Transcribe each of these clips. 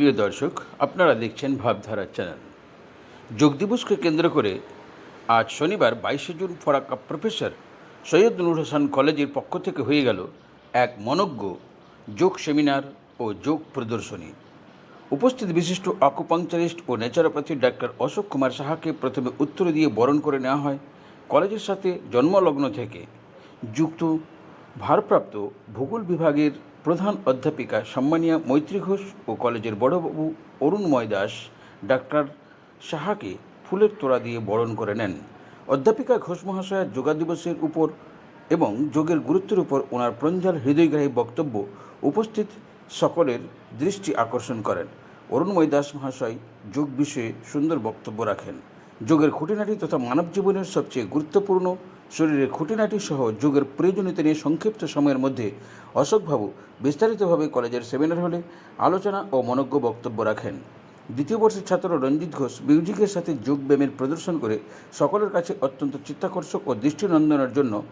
প্রিয় দর্শক, আপনারা দেখছেন ভাবধারা চ্যানেল। যোগ দিবসকে কেন্দ্র করে আজ শনিবার বাইশে জুন ফরাক্কা প্রফেসর সৈয়দ নুর হাসান কলেজের পক্ষ থেকে হয়ে গেল এক মনজ্ঞ যোগ সেমিনার ও যোগ প্রদর্শনী। উপস্থিত বিশিষ্ট আকুপাংচারিস্ট ও ন্যাচারোপ্যাথি ডাক্তার অশোক কুমার সাহাকে প্রথমে উত্তর দিয়ে বরণ করে নেওয়া হয় কলেজের সাথে জন্মলগ্ন থেকে। যুক্ত, ভারপ্রাপ্ত ভূগোল বিভাগের প্রধান অধ্যাপিকা সম্মানিয়া মৈত্রী ঘোষ ও কলেজের বড়বাবু অরুণময় দাস ডাক্তার সাহাকে ফুলের তোড়া দিয়ে বরণ করে নেন। অধ্যাপিকা ঘোষ মহাশয়া যোগা দিবসের উপর এবং যোগের গুরুত্বের উপর ওনার প্রঞ্জাল হৃদয়গ্রাহী বক্তব্য উপস্থিত সকলের দৃষ্টি আকর্ষণ করেন। অরুণময় দাস মহাশয় যোগ বিষয়ে সুন্দর বক্তব্য রাখেন। যোগের খুঁটিনাটি তথা মানব জীবনের সবচেয়ে গুরুত্বপূর্ণ শরীরের খুঁটিনাটি সহ যোগের প্রয়োজনীয়তা নিয়ে সংক্ষিপ্ত সময়ের মধ্যে অশোকবাবু বিস্তারিতভাবে কলেজের সেমিনার হলে আলোচনা ও মনজ্ঞ বক্তব্য রাখেন। দ্বিতীয় বর্ষের ছাত্র রঞ্জিত ঘোষ মিউজিকের সাথে যোগ ব্যায়ামের প্রদর্শন করে সকলের কাছে অত্যন্ত চিত্তাকর্ষক ও দৃষ্টিনন্দনের জন্য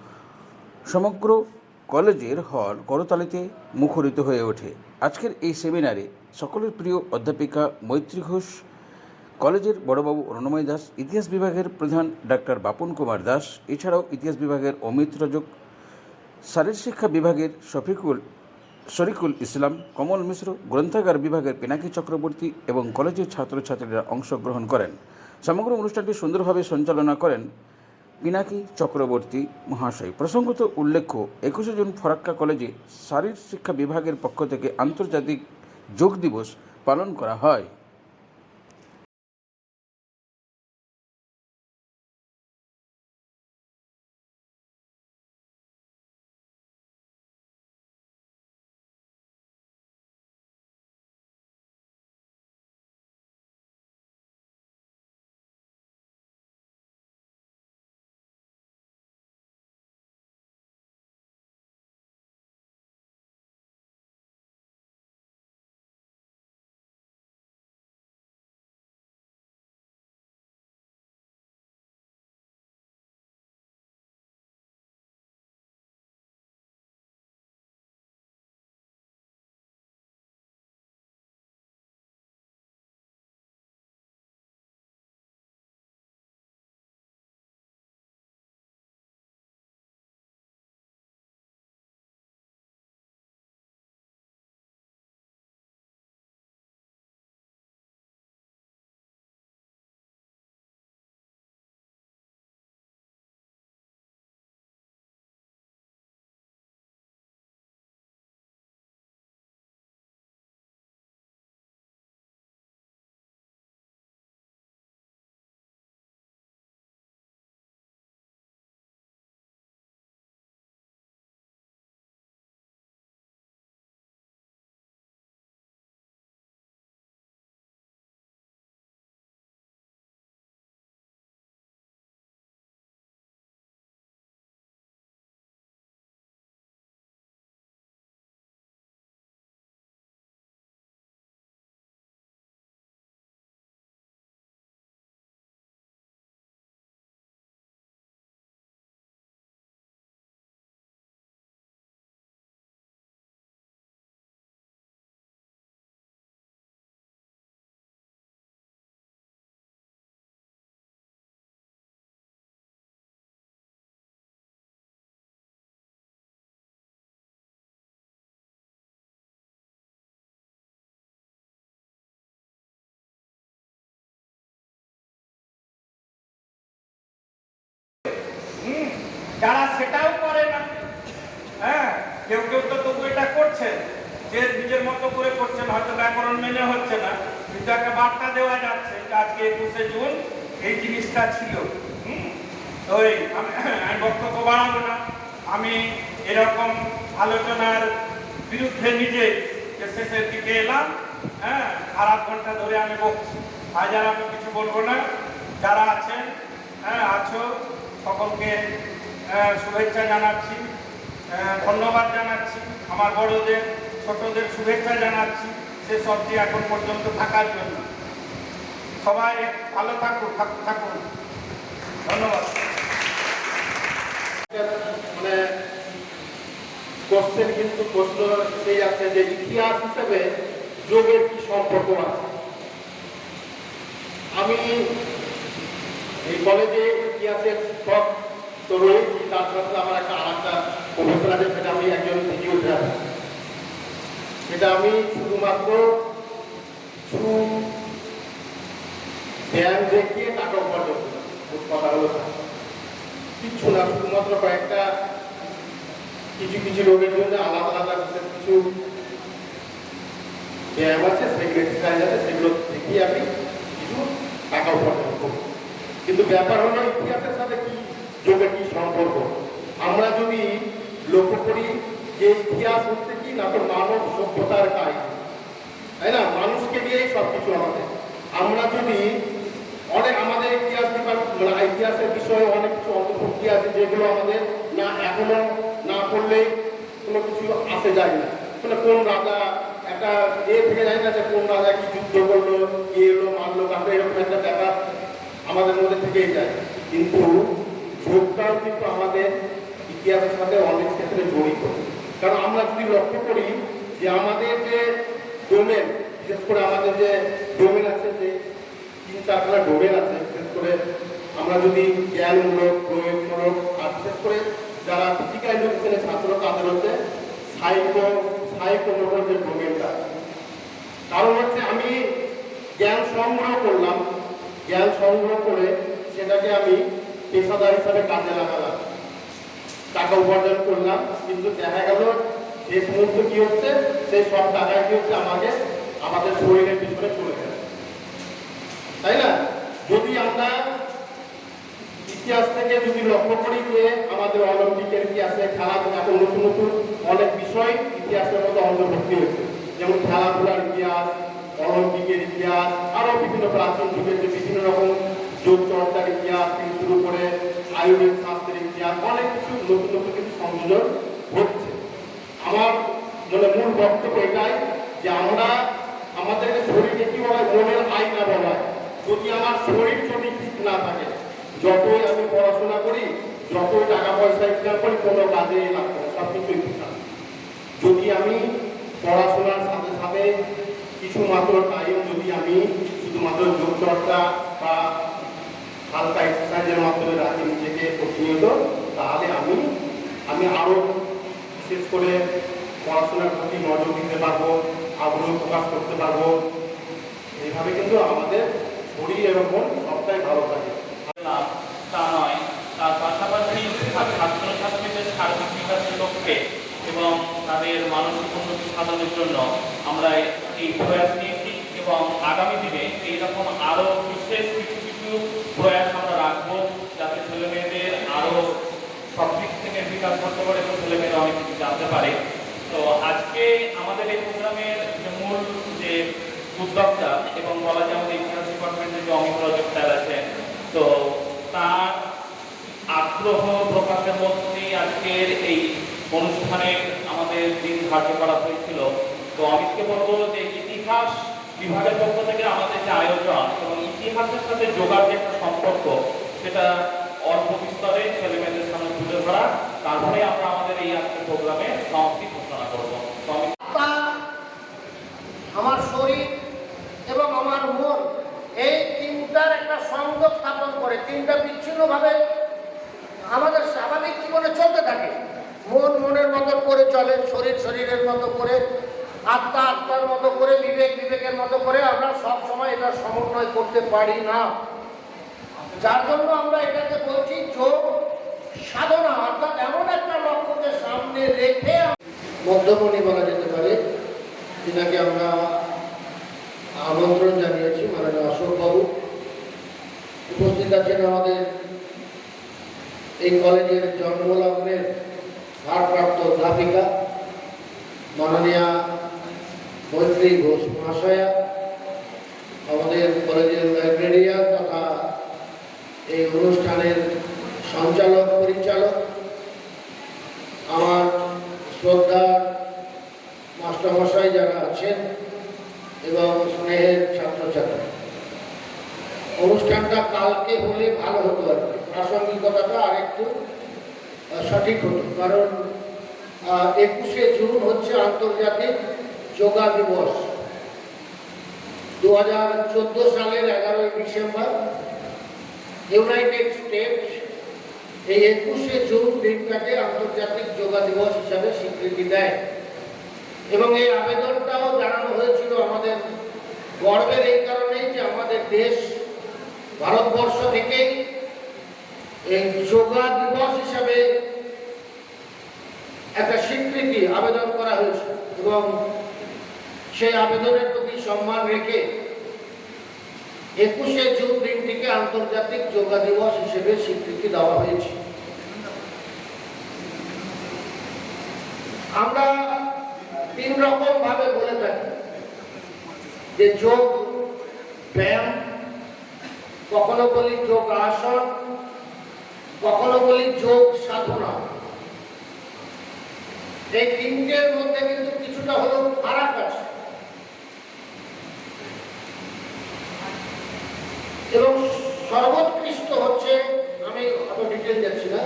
সমগ্র কলেজের হল করতালিতে মুখরিত হয়ে ওঠে। আজকের এই সেমিনারে সকলের প্রিয় অধ্যাপিকা মৈত্রী ঘোষ কলেজের বড়বাবু অরুণময় দাস, ইতিহাস বিভাগের প্রধান ডাক্তার বাপন কুমার দাস, এছাড়াও ইতিহাস বিভাগের অমিত রজক, শারীর শিক্ষা বিভাগের শফিকুল, শরিকুল ইসলাম, কমল মিশ্র, গ্রন্থাগার বিভাগের পিনাকি চক্রবর্তী এবং কলেজের ছাত্রছাত্রীরা অংশগ্রহণ করেন। সমগ্র অনুষ্ঠানটি সুন্দরভাবে সঞ্চালনা করেন পিনাকি চক্রবর্তী মহাশয়। প্রসঙ্গত উল্লেখ্য, একুশে জুন ফরাক্কা কলেজে শারীর শিক্ষা বিভাগের পক্ষ থেকে আন্তর্জাতিক যোগ দিবস পালন করা হয়। যারা সেটাও করে না হ্যাঁ কেউ কেউ তো তবু এটা করছেন, যে নিজের মতো করে করছেন, হয়তো ব্যাকরণ মেনে হচ্ছে না, কিন্তু একটা বার্তা দেওয়া যাচ্ছে আজকে একুশে জুন এই জিনিসটা ছিল। হুম? আমি বক্তব্য বাড়াবো না। আমি এরকম আলোচনার বিরুদ্ধে নিজে শেষের দিকে এলাম হ্যাঁ আর আধ ঘণ্টা ধরে আমি বলছি আজ আর আমি কিছু বলব না, যারা আছেন হ্যাঁ আছো, সকলকে শুভেচ্ছা জানাচ্ছি। ধন্যবাদ জানাচ্ছি। আমার বড়দের, ছোটদের শুভেচ্ছা জানাচ্ছি সে সবটি এখন পর্যন্ত থাকার জন্য। সবাই ভালো থাকুন থাকুন। ধন্যবাদ। মানে কোশ্চেন কিন্তু প্রশ্ন সেই আছে যে ইতিহাস হিসেবে যোগের কি সম্পর্ক আছে? আমি এই কলেজে ইতিহাসের শিক্ষক তার সাথে আমার একটা একটা আছে সেটা আমি একজন ফিজিওথেরাপি সেটা আমি শুধুমাত্র দেখিয়ে টাকা উপার্জন কথা হলো না, শুধুমাত্র কয়েকটা কিছু কিছু রোগের জন্য আলাদা আলাদা কিছু ব্যায়াম আছে সেগুলো এক্সারসাইজ আছে, সেগুলো দেখিয়ে আমি কিছু টাকা উপার্জন করি কিন্তু ব্যাপার হলো ইতিহাসের সাথে কি যোগের কি সম্পর্ক? আমরা যদি লক্ষ্য করি যে ইতিহাস হচ্ছে কি না তো মানব সভ্যতার কাহিনী। তাই না? মানুষকে নিয়েই সব কিছু আমাদের। আমরা যদি অনেক আমাদের ইতিহাস মানে ইতিহাসের বিষয়ে অনেক কিছু অন্তর্ভুক্তি আছে যেগুলো আমাদের না এখনও না করলে কোনো কিছু আসে যায় না। মানে কোন রাজা একটা এ থেকে যায় না যে কোন রাজা কি যুদ্ধ করল, কি এলো, মারলো, কাটলো, এরকম একটা ব্যাপার আমাদের মধ্যে থেকেই যায়। কিন্তু যোগটাও কিন্তু আমাদের ইতিহাসের সাথে অনেক ক্ষেত্রে জড়িত। কারণ আমরা যদি লক্ষ্য করি যে আমাদের যে ডোমেন বিশেষ করে আমাদের যে ডোমেন আছে, যে তিন চারখানা ডোমেন আছে, বিশেষ করে আমরা যদি জ্ঞানমূলক, প্রয়োগমূলক, আর বিশেষ করে যারা ফিজিক্যাল এডুকেশনের ছাত্র, তাদের হচ্ছে সাইকো সাইকোমোটর যে ডোমেনটা কারণ হচ্ছে আমি জ্ঞান সংগ্রহ করলাম, জ্ঞান সংগ্রহ করে সেটাকে আমি পেশাদার হিসাবে কাজে লাগালাম। টাকা উপার্জন করলাম, কিন্তু দেখা গেল শেষ মুহূর্তে কি হচ্ছে? সেই সব টাকায় কি হচ্ছে? আমাকে, আমাদের শরীরের পিছনে চলে গেছে তাই না? যদি আমরা ইতিহাস থেকে যদি লক্ষ্য করি যে আমাদের অলিম্পিকের ইতিহাসে খেলাধুলা এখন নতুন নতুন অনেক বিষয় ইতিহাসের মধ্যে অন্তর্ভুক্তি হয়েছে। যেমন খেলাধুলার ইতিহাস, অলিম্পিকের ইতিহাস, আরও বিভিন্ন প্রাচীন যুগের যে বিভিন্ন রকম যোগ চর্চার ইতিহাস থেকে শুরু করে আয়ুর্বেদ শাস্ত্রের ইতিহাস অনেক কিছু নতুন নতুন কিছু সংযোজন হচ্ছে। আমার মানে মূল বক্তব্য এটাই যে আমরা আমাদেরকে শরীরকে কি বলা? মনের আয়না বলা যদি আমার শরীর যদি ঠিক না থাকে, যতই আমি পড়াশোনা করি, যতই টাকা পয়সা ইনকাম করি, কোনো কাজে লাগবে না সব কিছুই ঠিক আছে যদি আমি পড়াশোনার সাথে সাথে কিছু মাত্র টাইম যদি আমি শুধুমাত্র যোগ চর্চা বা হালকা এক্সারসাইজের মাধ্যমে রাখি নিজেকে প্রতিনিয়ত, তাহলে আমি আমি আরও বিশেষ করে পড়াশোনার প্রতি নজর দিতে পারব, আগ্রহ প্রকাশ করতে পারব। এইভাবে কিন্তু আমাদের শরীর এরকম সবটাই ভালো থাকে। তা নয়। তার পাশাপাশি ছাত্রছাত্রীদের সার্বিক বিকাশের লক্ষ্যে এবং তাদের মানসিক উন্নতি সাধনের জন্য আমরা এই প্রয়াস নিয়েছি এবং আগামী দিনে এইরকম আরও বিশেষ কিছু কিছু প্রয়াস আমরা রাখব যাতে ছেলে মেয়েদের আরও সব দিক থেকে বিকাশ করতে পারে এবং ছেলে মেয়েরা অনেক কিছু জানতে পারে। তো আজকে আমাদের এই প্রোগ্রামের মূল যে উদ্যোক্তা এবং বলা যায় আমাদের ইতিহাস ডিপার্টমেন্টের যে অমিত রজক স্যার আছেন, তো তার আগ্রহ প্রকাশের মধ্যেই আজকের এই অনুষ্ঠানে আমাদের দিন ধার্য করা হয়েছিল। তো অমিতকে বলব যে ইতিহাস বিভাগের পক্ষ থেকে আমাদের যে আয়োজন এবং ইতিহাসের সাথে যোগার যে একটা সম্পর্ক, সেটা অল্প বিস্তরে ছেলেমেয়েদের সামনে তুলে ধরা। তারপরে আমরা আমাদের এই আজকের প্রোগ্রামে সমাপ্তি ঘোষণা করব তো অমিত আত্মা আমার শরীর এবং আমার মন এই তিনটার একটা সংযোগ স্থাপন করে তিনটা বিচ্ছিন্নভাবে আমাদের স্বাভাবিক জীবনে চলতে থাকে মন মনের মতো করে চলে শরীর শরীরের মতো করে আত্মা আত্মার মতো করে বিবেক বিবেকের মতো করে আমরা সব সময় এটা সমন্বয় করতে পারি না। যার জন্য আমরা এটাকে বলছি যোগ সাধনা, অর্থাৎ এমন একটা লক্ষ্যকে সামনে রেখে মধ্যমণি বলা যেতে পারে, যেটাকে আমরা আমন্ত্রণ জানিয়েছি মাননীয় অশোকবাবু। উপস্থিত আছেন আমাদের এই কলেজের জন্মলগ্নের ভারপ্রাপ্ত অধ্যাপিকা মাননীয়া মৈত্রী ঘোষ মহাশয়া। আমাদের কলেজের লাইব্রেরিয়ান তথা এই অনুষ্ঠানের সঞ্চালক পরিচালক আমার শ্রদ্ধার মাস্টারমশাই যারা আছেন এবং স্নেহের ছাত্রছাত্রী, অনুষ্ঠানটা কালকে হলে ভালো হতো আর কি। প্রাসঙ্গিকতাটা আরেকটু সঠিক হতো। কারণ একুশে জুন হচ্ছে আন্তর্জাতিক যোগা দিবস। দু হাজার চোদ্দ সালের এগারোই ডিসেম্বর, ইউনাইটেড স্টেট এই একুশে জুন দিনটাকে আন্তর্জাতিক যোগা দিবস হিসাবে স্বীকৃতি দেয়। এবং এই আবেদনটাও জানানো হয়েছিল আমাদের গর্বের এই কারণেই যে আমাদের দেশ ভারতবর্ষ থেকেই এই যোগা দিবস হিসাবে একটা স্বীকৃতি আবেদন করা হয়েছে। এবং সেই আবেদনের প্রতি সম্মান রেখে একুশে জুন দিনটিকে আন্তর্জাতিক যোগা দিবস হিসেবে স্বীকৃতি দেওয়া হয়েছে। আমরা তিন রকম ভাবে বলে থাকি। যে যোগ ব্যায়াম, কখনো বলি যোগ আসন, কখনো বলি যোগ সাধনা। এই তিনটের মধ্যে কিন্তু কিছুটা হলেও ফারাক আছে। এবং সর্বোৎকৃষ্ট হচ্ছে, আমি অত ডিটেল যাচ্ছি না।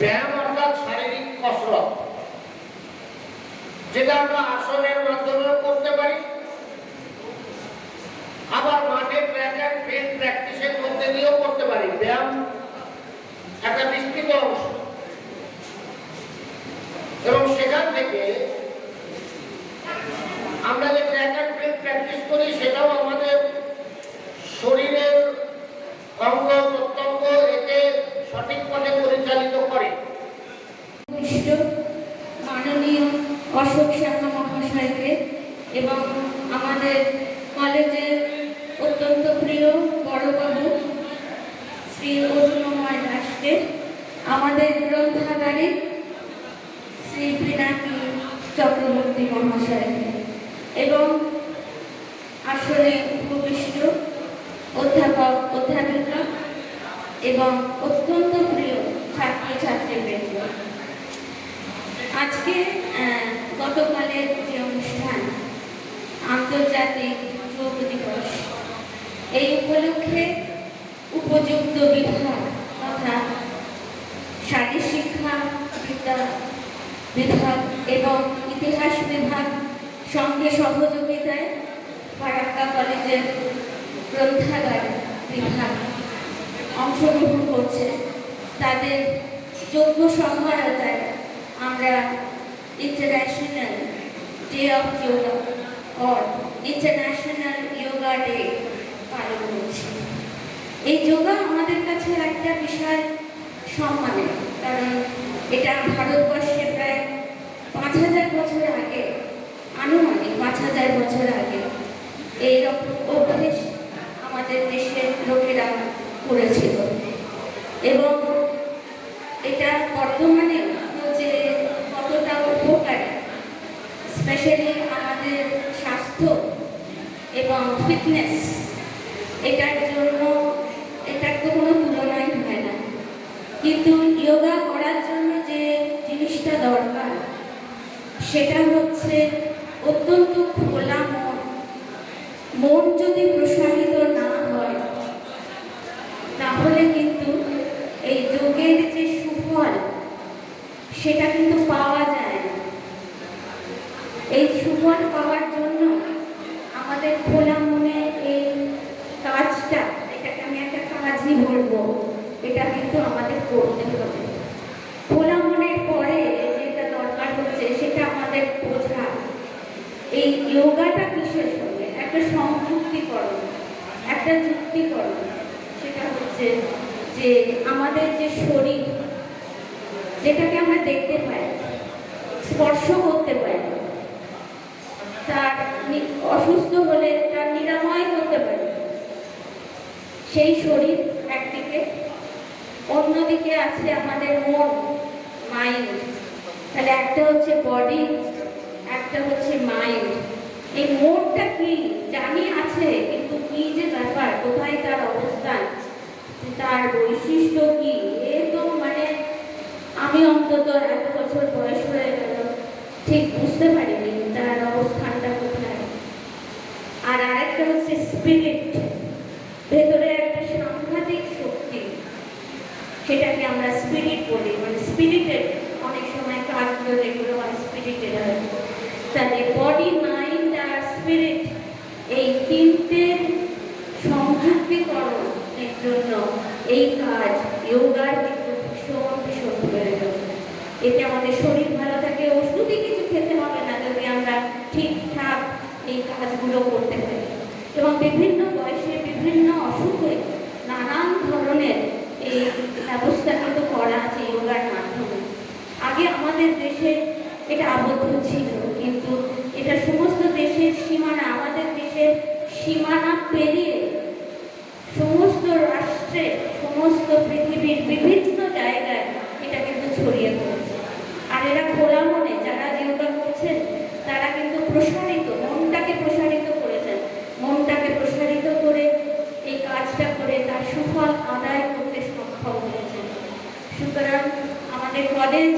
ব্যায়াম অর্থাৎ শারীরিক কসরত। যেটা আমরা আসনের মাধ্যমেও করতে পারি। আবার মাঠে ট্র্যাক অ্যান্ড ফিল্ড প্র্যাকটিসের মধ্যে দিয়েও করতে পারি। ব্যায়াম একটা বিস্তৃত অংশ। এবং সেখান থেকে আমরা যে ট্র্যাক অ্যান্ড ফিল্ড প্র্যাকটিস করি, সেটাও আমাদের শরীরের অঙ্গ প্রত্যঙ্গ একে সঠিক পথে পরিচালিত করে বিশিষ্ট মাননীয় অশোক শাখা মহাশয়কে এবং আমাদের কলেজের অত্যন্ত প্রিয় বড়বাবু শ্রী অরুণময় দাসকে, আমাদের গ্রন্থাগারে শ্রী পিনাকি চক্রবর্তী মহাশয়কে এবং আসলে উপবিষ্ট অধ্যাপক, অধ্যাপিকা এবং অত্যন্ত প্রিয় ছাত্র ছাত্রীবৃন্দ আজকে গতকালের যে অনুষ্ঠান, আন্তর্জাতিক যোগ দিবস, এই উপলক্ষে উপযুক্ত বিভাগ তথা শারীর শিক্ষা বিভাগ এবং ইতিহাস বিভাগ সঙ্গে সহযোগিতায় ফারাক্কা কলেজের গ্রন্থাগার বিভাগ অংশগ্রহণ করছে। তাদের যোগ্য সহায়তায় আমরা international day of yoga or international yoga day পালন করছি। এই যোগা আমাদের কাছে একটা বিশাল সম্মানের, কারণ এটা ভারতবর্ষে প্রায় পাঁচ হাজার বছর আগে, আনুমানিক পাঁচ হাজার বছর আগে এই রকম অভ্যেস আমাদের দেশের লোকেরা করেছিল। এবং এটা বর্তমানে স্পেশালি আমাদের স্বাস্থ্য এবং ফিটনেস এটার জন্য এটার তো কোনো তুলনাই হয় না। কিন্তু যোগা করার জন্য যে জিনিসটা দরকার, সেটা হচ্ছে অত্যন্ত খোলা মন মন যদি প্রসারিত না হয় তাহলে কিন্তু এই যোগের যে সুফল সেটা কিন্তু পাওয়া যায় না এই সুফল পাওয়ার জন্য আমাদের খোলা মনে এই কাজটা এটাকে আমি একটা কাজই বলব, এটা কিন্তু আমাদের করতে হবে। খোলা মনের পরে যেটা দরকার হচ্ছে, সেটা আমাদের বোঝা। এই যোগাটা কিসের সঙ্গে? একটা সংযুক্তিকরণ, একটা যুক্তিকরণ। সেটা হচ্ছে যে আমাদের যে শরীর, যেটাকে আমরা দেখতে পাই, স্পর্শ করতে পারি তার অসুস্থ হলে তার নিরাময় করতে পারি। সেই শরীর একদিকে, অন্যদিকে আছে আমাদের মন মাইন্ড তাহলে একটা হচ্ছে বডি একটা হচ্ছে মাইন্ড এই মনটা কি? জানি আছে, কিন্তু কি যে ব্যাপার? কোথায় তার অবস্থান? তার বৈশিষ্ট্য কি? এ তো মানে আমি অন্তত এত বছর বয়স হয়ে গেল, ঠিক বুঝতে পারিনি তার অবস্থানটা কোথায়। আর আরেকটা হচ্ছে স্পিরিট ভেতরে সেটাকে আমরা স্পিরিট বলি। মানে স্পিরিটেড অনেক সময় কাজগুলো যেগুলো হয় স্পিরিটেড হয় তাহলে বডি মাইন্ড আর স্পিরিট এই তিনটে সংযুক্তিকরণের জন্য এই কাজ যোগার কিন্তু ভীষণ ভীষণ প্রয়োজন। এতে আমাদের শরীর ভালো থাকে, ওষুধই কিছু খেতে হবে না যদি আমরা ঠিকঠাক এই কাজগুলো করতে পারি। এবং বিভিন্ন ব্যবস্থা কিন্তু করা আছে যোগার মাধ্যমে। আগে আমাদের দেশে এটা আবদ্ধ ছিল, কিন্তু এটা সমস্ত দেশের সীমানা, আমাদের দেশের সীমানা পেরিয়ে সমস্ত রাষ্ট্রে, সমস্ত পৃথিবীর বিভিন্ন জায়গায় এটা কিন্তু ছড়িয়ে পড়েছে আর এরা খোলা মনে যারা যোগা করছেন তারা কিন্তু প্রসারিত মনটাকে প্রসারিত করেছেন মনটাকে প্রসারিত করে এই কাজটা করে তার সুফল আদায় করতে সক্ষম হয়েছেন সুতরাং আমাদের কলেজ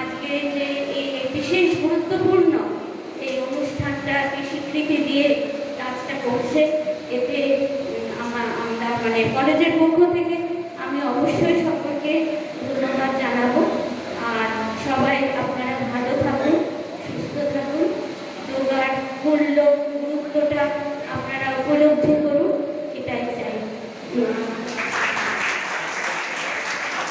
আজকে যে এই বিশেষ গুরুত্বপূর্ণ এই অনুষ্ঠানটাকে স্বীকৃতি দিয়ে কাজটা করছে, এতে আমার, আমরা মানে কলেজের পক্ষ থেকে আমি অবশ্যই সকলকে ধন্যবাদ জানাব। আর সবাই আপনারা ভালো থাকুন, সুস্থ থাকুন। যোগার মূল্য